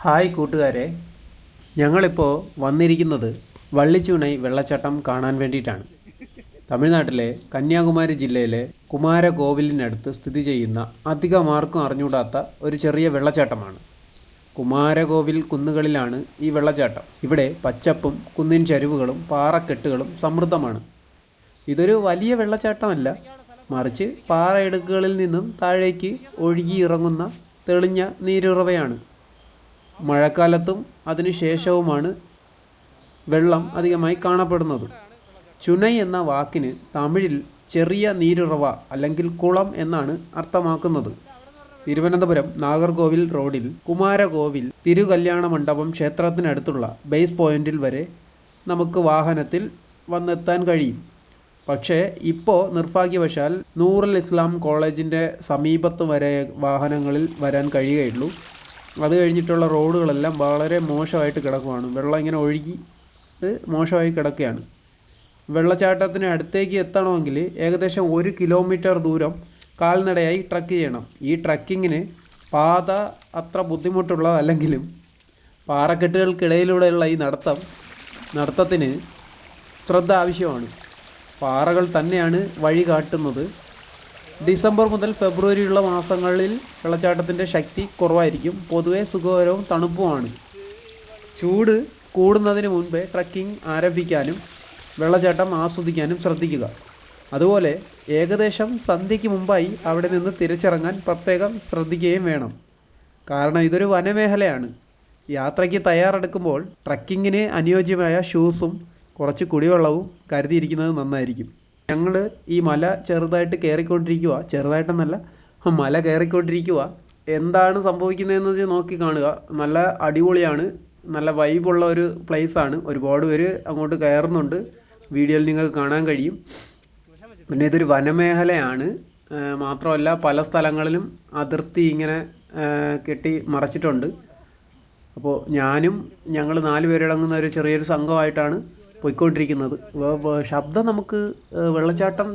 Hi കൂട്ടുകാരെ. ഞങ്ങളിപ്പോൾ വന്നിരിക്കുന്നത് വള്ളിച്ചൂണൈ വെള്ളച്ചാട്ടം കാണാൻ വേണ്ടിയിട്ടാണ്. തമിഴ്നാട്ടിലെ കന്യാകുമാരി ജില്ലയിലെ കുമാരകോവിലിനടുത്ത് സ്ഥിതി ചെയ്യുന്ന അധികം ആർക്കും അറിഞ്ഞൂടാത്ത ഒരു ചെറിയ വെള്ളച്ചാട്ടമാണ്. കുമാരകോവിൽ കുന്നുകളിലാണ് ഈ വെള്ളച്ചാട്ടം. ഇവിടെ പച്ചപ്പും കുന്നിൻ ചരിവുകളും പാറക്കെട്ടുകളും സമൃദ്ധമാണ്. ഇതൊരു വലിയ വെള്ളച്ചാട്ടമല്ല. മറിച്ച് പാറയിടുക്കുകളിൽ നിന്നും താഴേക്ക് ഒഴുകി ഇറങ്ങുന്ന തെളിഞ്ഞ നീരുറവയാണ്. മഴക്കാലത്തും അതിനുശേഷവുമാണ് വെള്ളം അധികമായി കാണപ്പെടുന്നത്. ചുനൈ എന്ന വാക്കിന് തമിഴിൽ ചെറിയ നീരുറവ അല്ലെങ്കിൽ കുളം എന്നാണ് അർത്ഥമാക്കുന്നത്. തിരുവനന്തപുരം നാഗർകോവിൽ റോഡിൽ കുമാരകോവിൽ തിരുകല്യാണ മണ്ഡപം ക്ഷേത്രത്തിനടുത്തുള്ള ബേസ് പോയിന്റിൽ വരെ നമുക്ക് വാഹനത്തിൽ വന്നെത്താൻ കഴിയും. പക്ഷേ ഇപ്പോൾ നിർഭാഗ്യവശാൽ നൂറുൽ ഇസ്ലാം കോളേജിന്റെ സമീപത്ത് വരെ വാഹനങ്ങളിൽ വരാൻ കഴിയുകയുള്ളൂ. അത് കഴിഞ്ഞിട്ടുള്ള റോഡുകളെല്ലാം വളരെ മോശമായിട്ട് കിടക്കുവാണ്. വെള്ളം ഇങ്ങനെ ഒഴുകി മോശമായി കിടക്കുകയാണ്. വെള്ളച്ചാട്ടത്തിന് അടുത്തേക്ക് എത്തണമെങ്കിൽ ഏകദേശം ഒരു കിലോമീറ്റർ ദൂരം കാൽനടയായി ട്രക്ക് ചെയ്യണം. ഈ ട്രക്കിങ്ങിന് പാത അത്ര ബുദ്ധിമുട്ടുള്ളതല്ലെങ്കിലും പാറക്കെട്ടുകൾക്കിടയിലൂടെയുള്ള ഈ നടത്തം നടത്തത്തിന് ശ്രദ്ധ ആവശ്യമാണ്. പാറകൾ തന്നെയാണ് വഴി കാട്ടുന്നത്. ഡിസംബർ മുതൽ ഫെബ്രുവരിയുള്ള മാസങ്ങളിൽ വെള്ളച്ചാട്ടത്തിന്റെ ശക്തി കുറവായിരിക്കും. പൊതുവെ സുഖകരവും തണുപ്പുമാണ്. ചൂട് കൂടുന്നതിന് മുൻപേ ട്രക്കിംഗ് ആരംഭിക്കാനും വെള്ളച്ചാട്ടം ആസ്വദിക്കാനും ശ്രദ്ധിക്കുക. അതുപോലെ ഏകദേശം സന്ധ്യയ്ക്ക് മുമ്പായി അവിടെ നിന്ന് തിരിച്ചിറങ്ങാൻ പ്രത്യേകം ശ്രദ്ധിക്കുകയും വേണം. കാരണം ഇതൊരു വനമേഖലയാണ്. യാത്രയ്ക്ക് തയ്യാറെടുക്കുമ്പോൾ ട്രക്കിങ്ങിന് അനുയോജ്യമായ ഷൂസും കുറച്ച് കുടിവെള്ളവും കരുതിയിരിക്കുന്നത് നന്നായിരിക്കും. ഞങ്ങൾ ഈ മല ചെറുതായിട്ട് കയറിക്കൊണ്ടിരിക്കുക ചെറുതായിട്ടെന്നല്ല മല കയറിക്കൊണ്ടിരിക്കുക എന്താണ് സംഭവിക്കുന്നതെന്ന് വെച്ചാൽ നോക്കി കാണുക. നല്ല അടിപൊളിയാണ്. നല്ല വൈബുള്ള ഒരു പ്ലേസാണ് ഒരുപാട് പേര് അങ്ങോട്ട് കയറുന്നുണ്ട്. വീഡിയോയിൽ നിങ്ങൾക്ക് കാണാൻ കഴിയും. പിന്നെ ഇതൊരു വനമേഖലയാണ്. മാത്രമല്ല പല സ്ഥലങ്ങളിലും അതിർത്തി ഇങ്ങനെ കെട്ടി മറച്ചിട്ടുണ്ട്. അപ്പോൾ ഞാനും ഞങ്ങൾ നാല് പേരടങ്ങുന്ന ഒരു ചെറിയൊരു സംഘമായിട്ടാണ് പോയിക്കൊണ്ടിരിക്കുന്നത്. ശബ്ദം നമുക്ക് വെള്ളച്ചാട്ടം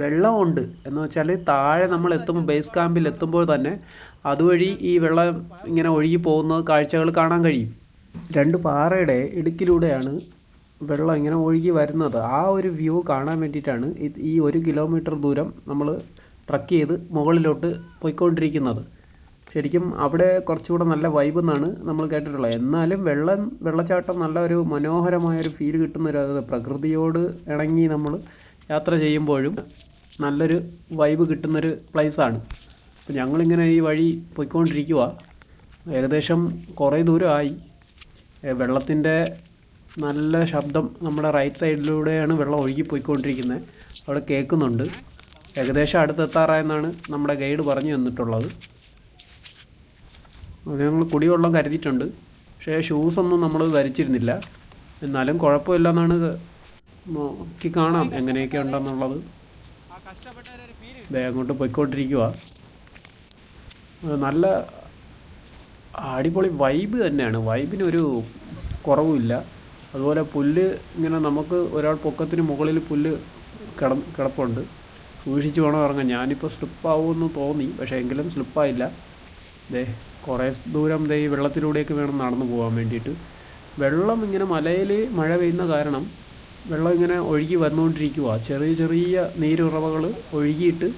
വെള്ളമുണ്ട് എന്ന് വെച്ചാൽ താഴെ നമ്മൾ എത്തുമ്പോൾ ബേസ് ക്യാമ്പിൽ എത്തുമ്പോൾ തന്നെ അതുവഴി ഈ വെള്ളം ഇങ്ങനെ ഒഴുകി പോകുന്ന കാഴ്ചകൾ കാണാൻ കഴിയും. രണ്ട് പാറയുടെ ഇടുക്കിലൂടെയാണ് വെള്ളം ഇങ്ങനെ ഒഴുകി വരുന്നത്. ആ ഒരു വ്യൂ കാണാൻ വേണ്ടിയിട്ടാണ് ഈ ഒരു കിലോമീറ്റർ ദൂരം നമ്മൾ ട്രക്ക് ചെയ്ത് മുകളിലോട്ട് പോയിക്കൊണ്ടിരിക്കുന്നത്. ശരിക്കും അവിടെ കുറച്ചുകൂടെ നല്ല വൈബ് എന്നാണ് നമ്മൾ കേട്ടിട്ടുള്ളത്. എന്നാലും വെള്ളം വെള്ളച്ചാട്ടം നല്ല ഒരു മനോഹരമായൊരു ഫീൽ കിട്ടുന്ന ഒരു പ്രകൃതിയോട് ഇണങ്ങി നമ്മൾ യാത്ര ചെയ്യുമ്പോഴും നല്ലൊരു വൈബ് കിട്ടുന്നൊരു പ്ലേസാണ് അപ്പോൾ ഞങ്ങളിങ്ങനെ ഈ വഴി പോയിക്കൊണ്ടിരിക്കുക ഏകദേശം കുറേ ദൂരമായി. വെള്ളത്തിന്റെ നല്ല ശബ്ദം നമ്മുടെ റൈറ്റ് സൈഡിലൂടെയാണ് വെള്ളം ഒഴുകി പോയിക്കൊണ്ടിരിക്കുന്നത് അവിടെ കേൾക്കുന്നുണ്ട്. ഏകദേശം അടുത്തെത്താറായെന്നാണ് നമ്മുടെ ഗൈഡ് പറഞ്ഞു തന്നിട്ടുള്ളത്. അത് ഞങ്ങൾ കുടിവെള്ളം കരുതിയിട്ടുണ്ട്. പക്ഷേ ഷൂസൊന്നും നമ്മൾ ധരിച്ചിരുന്നില്ല. എന്നാലും കുഴപ്പമില്ലെന്നാണ് നോക്കി കാണാം എങ്ങനെയൊക്കെ ഉണ്ടെന്നുള്ളത്. ദേ അങ്ങോട്ട് പോയിക്കൊണ്ടിരിക്കുക നല്ല അടിപൊളി വൈബ് തന്നെയാണ്. വൈബിന് ഒരു കുറവുമില്ല. അതുപോലെ പുല്ല് ഇങ്ങനെ നമുക്ക് ഒരാൾ പൊക്കത്തിന് മുകളിൽ പുല്ല് കിട കിടപ്പുണ്ട്. സൂക്ഷിച്ച് വേണം ഇറങ്ങാൻ. ഞാനിപ്പോൾ സ്ലിപ്പാവുമെന്ന് തോന്നി. പക്ഷേ എങ്കിലും സ്ലിപ്പായില്ല ദേ കുറേ ദൂരം ദേ വെള്ളത്തിലൂടെയൊക്കെ വേണം നടന്നു പോകാൻ വേണ്ടിയിട്ട്. വെള്ളം ഇങ്ങനെ മലയിൽ മഴ പെയ്യുന്ന കാരണം വെള്ളം ഇങ്ങനെ ഒഴുകി വന്നുകൊണ്ടിരിക്കുക ചെറിയ ചെറിയ നീരുറവകൾ ഒഴുകിയിട്ട്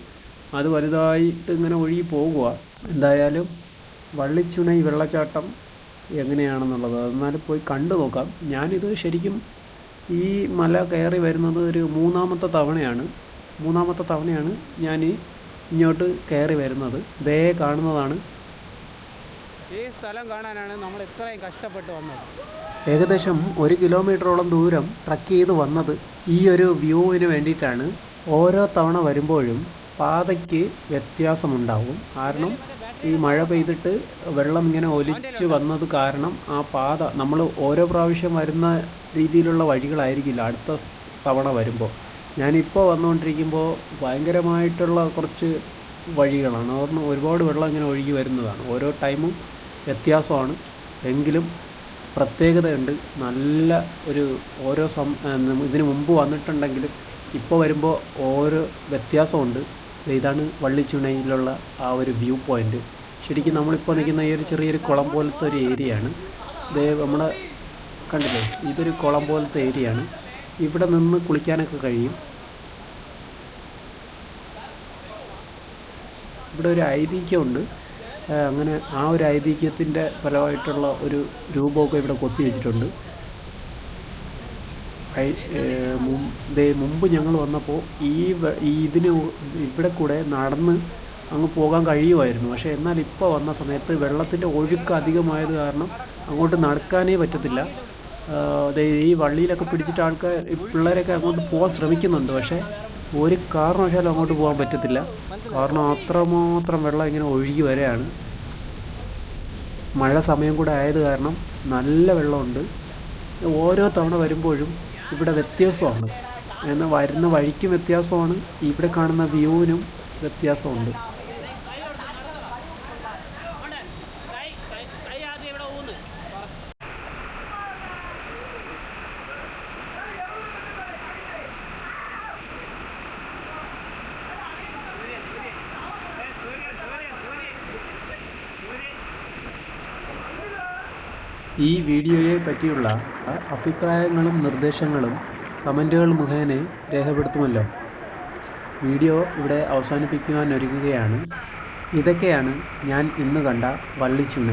അത് വലുതായിട്ട് ഇങ്ങനെ ഒഴുകി പോകുക എന്തായാലും വള്ളിച്ചുണൈ വെള്ളച്ചാട്ടം എങ്ങനെയാണെന്നുള്ളത് എന്നാലും പോയി കണ്ടു നോക്കാം. ഞാനിത് ശരിക്കും ഈ മല കയറി വരുന്നത് ഒരു മൂന്നാമത്തെ തവണയാണ്. മൂന്നാമത്തെ തവണയാണ് ഞാൻ ഇങ്ങോട്ട് കയറി വരുന്നത്. ദേ കാണുന്നതാണ്. ഈ സ്ഥലം കാണാനാണ് നമ്മൾ ഇത്രയും കഷ്ടപ്പെട്ട് വന്നത്. ഏകദേശം ഒരു കിലോമീറ്ററോളം ദൂരം ട്രക്ക് ചെയ്ത് വന്നത് ഈ ഒരു വ്യൂവിന് വേണ്ടിയിട്ടാണ്. ഓരോ തവണ വരുമ്പോഴും പാതയ്ക്ക് വ്യത്യാസമുണ്ടാവും. കാരണം ഈ മഴ പെയ്തിട്ട് വെള്ളം ഇങ്ങനെ ഒലിച്ച് വന്നത് കാരണം ആ പാത നമ്മൾ ഓരോ പ്രാവശ്യം വരുന്ന രീതിയിലുള്ള വഴികളായിരിക്കില്ല അടുത്ത തവണ വരുമ്പോൾ. ഞാനിപ്പോൾ വന്നുകൊണ്ടിരിക്കുമ്പോൾ ഭയങ്കരമായിട്ടുള്ള കുറച്ച് വഴികളാണ്. അതുകൊണ്ട് ഒരുപാട് വെള്ളം ഇങ്ങനെ ഒഴുകി വരുന്നതാണ്. ഓരോ ടൈമും വ്യത്യാസമാണ്. എങ്കിലും പ്രത്യേകതയുണ്ട്. നല്ല ഒരു ഓരോ സം ഇതിനു മുമ്പ് വന്നിട്ടുണ്ടെങ്കിലും ഇപ്പോൾ വരുമ്പോൾ ഓരോ വ്യത്യാസമുണ്ട്. ഇതാണ് വള്ളിച്ചുണയിലുള്ള ആ ഒരു വ്യൂ പോയിന്റ് ശരിക്കും നമ്മളിപ്പോൾ നിൽക്കുന്ന ഈ ഒരു ചെറിയൊരു കുളം പോലത്തെ ഒരു ഏരിയയാണ്. ഇതേ നമ്മൾ കണ്ടില്ലേ? ഇതൊരു കുളം പോലത്തെ ഏരിയയാണ്. ഇവിടെ നിന്ന് കുളിക്കാനൊക്കെ കഴിയും. ഇവിടെ ഒരു ഐതിഹ്യമുണ്ട്. അങ്ങനെ ആ ഒരു ഐതിഹ്യത്തിന്റെ ഫലമായിട്ടുള്ള ഒരു രൂപമൊക്കെ ഇവിടെ കൊത്തി വെച്ചിട്ടുണ്ട് മുമ്പ് ഞങ്ങൾ വന്നപ്പോൾ ഈ ഇതിന് ഇവിടെ കൂടെ നടന്ന് അങ്ങ് പോകാൻ കഴിയുമായിരുന്നു. പക്ഷേ എന്നാൽ ഇപ്പോൾ വന്ന സമയത്ത് വെള്ളത്തിന്റെ ഒഴുക്ക് അധികമായത് കാരണം അങ്ങോട്ട് നടക്കാനേ പറ്റത്തില്ല. ഈ വള്ളിയിലൊക്കെ പിടിച്ചിട്ട് ആൾക്കാർ പിള്ളേരൊക്കെ അങ്ങോട്ട് പോകാൻ ശ്രമിക്കുന്നുണ്ട്. പക്ഷേ ഒരു കാരണവശാലും അങ്ങോട്ട് പോകാൻ പറ്റത്തില്ല. കാരണം അത്രമാത്രം വെള്ളം ഇങ്ങനെ ഒഴുകി വരെയാണ്. മഴ സമയം കൂടെ ആയത് കാരണം നല്ല വെള്ളമുണ്ട്. ഓരോ തവണ വരുമ്പോഴും ഇവിടെ വ്യത്യാസമാണ് എന്നാൽ വരുന്ന വഴിക്കും വ്യത്യാസമാണ്. ഇവിടെ കാണുന്ന വ്യൂവിനും വ്യത്യാസമുണ്ട്. ഈ വീഡിയോയെ പറ്റിയുള്ള അഭിപ്രായങ്ങളും നിർദ്ദേശങ്ങളും കമന്റുകൾ മുഖേന രേഖപ്പെടുത്തുമല്ലോ. വീഡിയോ ഇവിടെ അവസാനിപ്പിക്കുവാൻ ഒരുങ്ങുകയാണ്. ഇതൊക്കെയാണ് ഞാൻ ഇന്ന് കണ്ട വള്ളിച്ചൂണ